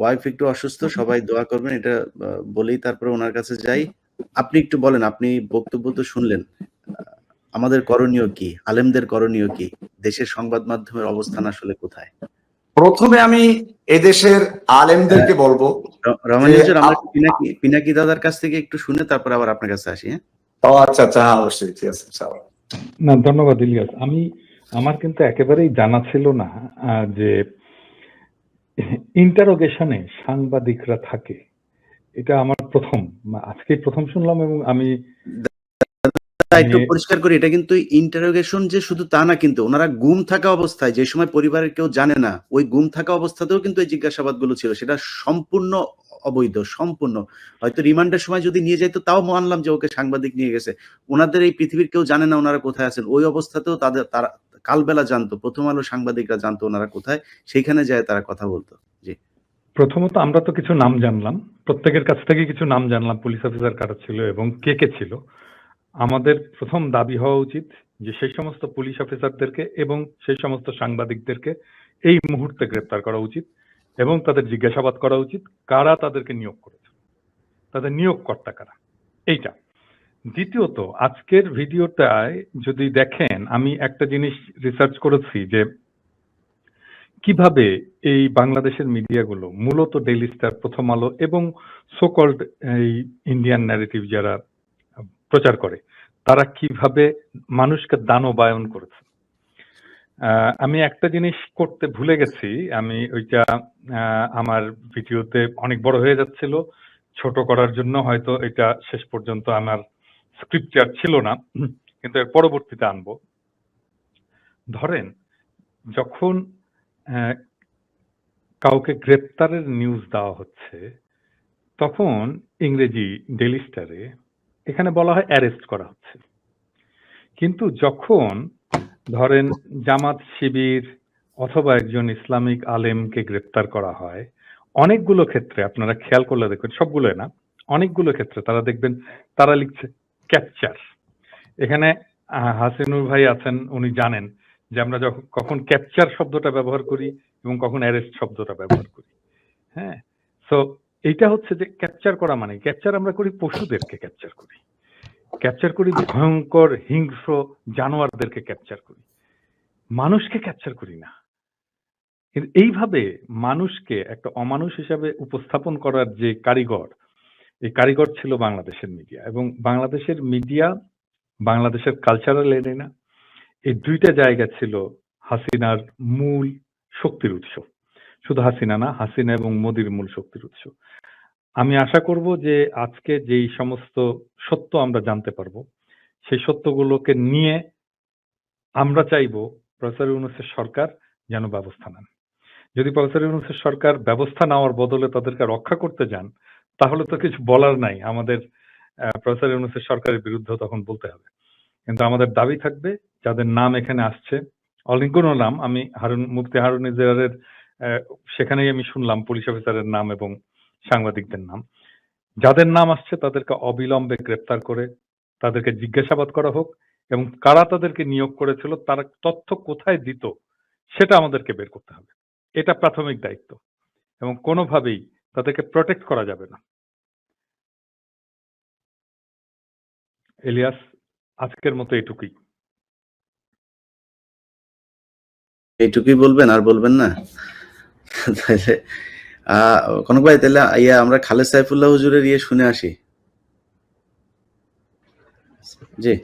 Wife একটু অসুস্থ সবাই দোয়া করবেন এটা বলেই তারপরে ওনার কাছে যাই। আপনি একটু বলেন আপনি বক্তব্য তো শুনলেন আমাদের করণীয় কি? আলেমদের করণীয় কি? দেশের সংবাদ মাধ্যমের অবস্থান আসলে কোথায়? প্রথমে আমি এদেশের আলেমদেরকে বলব র- রহমান যে হুজুর, আমরা আপ- পিনাকি পিনাকি দাদার কাছ থেকে একটু শুনে তারপর আবার আপনার কাছে আসি হ্যাঁ? ও আচ্ছা আচ্ছা হ্যাঁ অবশ্যই ঠিক আছে না ধন্যবাদ ইলিয়াস। আমি আমার কিন্তু একেবারেই জানা ছিল না আহ, যে ইন্টারোগেশনে সাংবাদিকরা থাকে। এটা আমার প্রথম। আজকে প্রথম শুনলাম এবং আমি একটু পরিষ্কার করি এটা কিন্তু ইন্টারোগেশন যে শুধু তা না কিন্তু ওনারা গুম থাকা অবস্থায় যে সময় পরিবারের কেউ জানে না ওই গুম থাকা অবস্থাতেও কিন্তু এই জিজ্ঞাসাবাদগুলো ছিল। সেটা সম্পূর্ণ অবৈধ সম্পূর্ণ। হয়তো রিমান্ডের সময় যদি নিয়ে যাইতো তাও মানলাম যে ওকে সাংবাদিক নিয়ে গেছে। ওনাদের এই পৃথিবীর কেউ জানে না ওনারা কোথায় আছেন। ওই অবস্থাতেও তাদের তারা কালবেলা জানতো, প্রথম আলো সাংবাদিকরা জানতো ওনারা কোথায়, সেইখানে যায় তারা কথা বলতো। জি। প্রথমত আমরা তো কিছু নাম জানলাম, প্রত্যেকের কাছ থেকে কিছু নাম জানলাম, পুলিশ অফিসার কারা ছিল এবং কে কে ছিল। আমাদের প্রথম দাবি হওয়া উচিত যে সেই সমস্ত পুলিশ অফিসারদেরকে এবং সেই সমস্ত সাংবাদিকদেরকে এই মুহূর্তে গ্রেপ্তার করা উচিত এবং তাদের জিজ্ঞাসাবাদ করা উচিত, কারা তাদেরকে নিয়োগ করেছে, তাদের নিয়োগকর্তা কারা, এইটা। দ্বিতীয়ত, আজকের ভিডিওটায় যদি দেখেন, আমি একটা জিনিস রিসার্চ করেছি যে কীভাবে এই বাংলাদেশের মিডিয়াগুলো মূলত ডেইলি স্টার প্রথম আলো এবং সোকল্ড এই ইন্ডিয়ান ন্যারেটিভ যারা প্রচার করে, তারা কীভাবে মানুষকে দানবায়ন করেছে। আমি একটা জিনিস করতে ভুলে গেছি, আমি ওইটা আমার ভিডিওতে অনেক বড় হয়ে যাচ্ছিল, ছোট করার জন্য হয়তো এটা শেষ পর্যন্ত আমার স্ক্রিপ্টার ছিল না, কিন্তু এর পরবর্তীতে আনব। ধরেন, যখন কাউকে গ্রেপ্তারের নিউজ দেওয়া হচ্ছে, তখন ইংরেজি ডেলি স্টারে এখানে বলা হয় অ্যারেস্ট করা হচ্ছে। কিন্তু যখন, ধরেন, জামাত শিবির অথবা একজন ইসলামিক আলেমকে গ্রেপ্তার করা হয়, অনেকগুলো ক্ষেত্রে, আপনারা খেয়াল করলে দেখবেন সবগুলো না, অনেকগুলো ক্ষেত্রে তারা দেখবেন, তারা লিখছে ক্যাপচার এখানে হাসিনুর ভাই আছেন, উনি জানেন যে আমরা যখন কখন ক্যাপচার শব্দটা ব্যবহার করি এবং কখন অ্যারেস্ট শব্দটা ব্যবহার করি। হ্যাঁ? সো এইটা হচ্ছে যে ক্যাপচার করা মানে ক্যাপচার আমরা করি পশুদেরকে ক্যাপচার করি। ক্যাপচার করি ভয়ঙ্কর, হিংস্র জানোয়ারদেরকে ক্যাপচার করি। মানুষকে ক্যাপচার করি না। এইভাবে মানুষকে একটা অমানুষ হিসাবে উপস্থাপন করার যে কারিগর এই কারিগর ছিল বাংলাদেশের মিডিয়া এবং বাংলাদেশের মিডিয়া বাংলাদেশের কালচারাল এরিনা এই দুইটা জায়গা ছিল হাসিনার মূল শক্তির উৎস। শুধু হাসিনা না, হাসিনা এবং মোদির মূল শক্তির উৎস। আমি আশা করব যে আজকে যেই সমস্ত সত্য আমরা জানতে পারব, সেই সত্যগুলোকে নিয়ে আমরা চাইব প্রফেসর ইউনুসের সরকার যেন ব্যবস্থা নেন। যদি প্রফেসর ইউনুসের সরকার ব্যবস্থা নেওয়ার বদলে তাদেরকে রক্ষা করতে যান তাহলে তো কিছু বলার নাই। আমাদের প্রফেসর ইউনুসের সরকারের বিরুদ্ধে তখন বলতে হবে। কিন্তু আমাদের দাবি থাকবে, যাদের নাম এখানে আসছে অনেকগুলো নাম, আমি হারুন, মুফতি হারুন ইজারের সেখানেই আমি শুনলাম পুলিশ অফিসারের নাম এবং সাংবাদিকদের নাম। যাদের নাম আসছে, তাদেরকে অবিলম্বে গ্রেপ্তার করে তাদেরকে জিজ্ঞাসাবাদ করা হোক এবং কারা তাদেরকে নিয়োগ করেছিল, তার তথ্য কোথায় দিত, সেটা আমাদেরকে বের করতে হবে। এটা প্রাথমিক দায়িত্ব এবং কোনোভাবেই তাদেরকে প্রোটেক্ট করা যাবে না। এলিয়াস, আজকের মতো এটুকুই এইটুকুই বলবেন, আর বলবেন না? তাহলে কনক ভাই তাহলে ইয়া, আমরা খালেদ সাইফুল্লাহ হুজুরের ইয়ে শুনে আসি। জি।